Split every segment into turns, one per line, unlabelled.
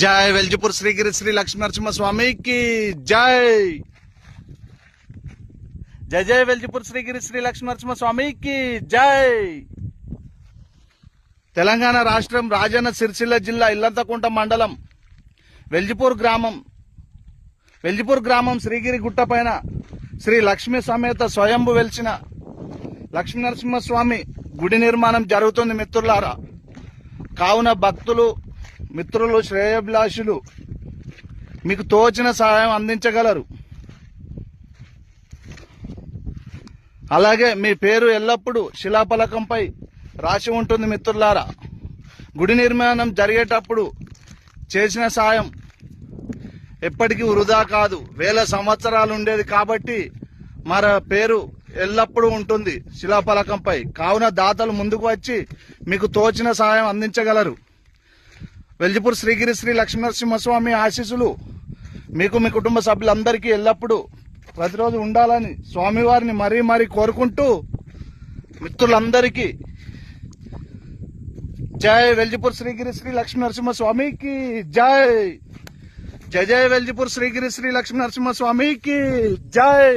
జై వెల్జిపూర్ శ్రీగిరి శ్రీ లక్ష్మీనరసింహ స్వామికి జై. జై జై వెల్జిపూర్ శ్రీగిరి శ్రీ లక్ష్మీనరసింహ స్వామికి జై. తెలంగాణ రాష్ట్రం రాజన్న సిరిసిల్ల జిల్లా ఇల్లంతకుంట మండలం వెల్జిపూర్ గ్రామం. వెల్జిపూర్ గ్రామం శ్రీగిరి గుట్ట పైన శ్రీ లక్ష్మీ సమేత స్వయంభు వెలిచిన లక్ష్మీనరసింహ స్వామి గుడి నిర్మాణం జరుగుతుంది మిత్రులారా. కావున భక్తులు మిత్రులు శ్రేయభిలాషులు మీకు తోచిన సహాయం అందించగలరు. అలాగే మీ పేరు ఎల్లప్పుడూ శిలాఫలకంపై రాసి ఉంటుంది మిత్రులారా. గుడి నిర్మాణం జరిగేటప్పుడు చేసిన సాయం ఎప్పటికీ వృధా కాదు. వేల సంవత్సరాలు ఉండేది కాబట్టి మన పేరు ఎల్లప్పుడూ ఉంటుంది శిలాఫలకంపై. కావున దాతలు ముందుకు వచ్చి మీకు తోచిన సహాయం అందించగలరు. వెల్జిపూర్ శ్రీగిరి శ్రీ లక్ష్మీనరసింహస్వామి ఆశీస్సులు. మీకు మీ కుటుంబ సభ్యులందరికీ ఎల్లప్పుడూ ప్రతిరోజు ఉండాలని స్వామివారిని మరీ మరీ కోరుకుంటూ మిత్రులందరికీ జై వెల్జిపూర్ శ్రీగిరి శ్రీ లక్ష్మీనరసింహస్వామికి జై. జై జై వెల్జిపూర్ శ్రీగిరి శ్రీ లక్ష్మీనరసింహస్వామికి జై.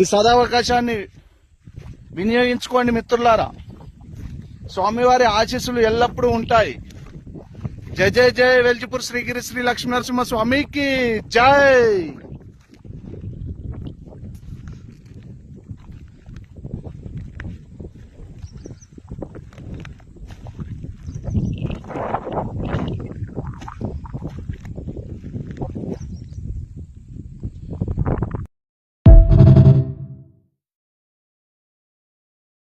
ఈ సదావకాశాన్ని వినియోగించుకోండి మిత్రులారా. స్వామివారి ఆశీస్సులు ఎల్లప్పుడూ ఉంటాయి. జై జై జై వెల్జిపూర్ శ్రీగిరి శ్రీ లక్ష్మీనరసింహ స్వామికి జై!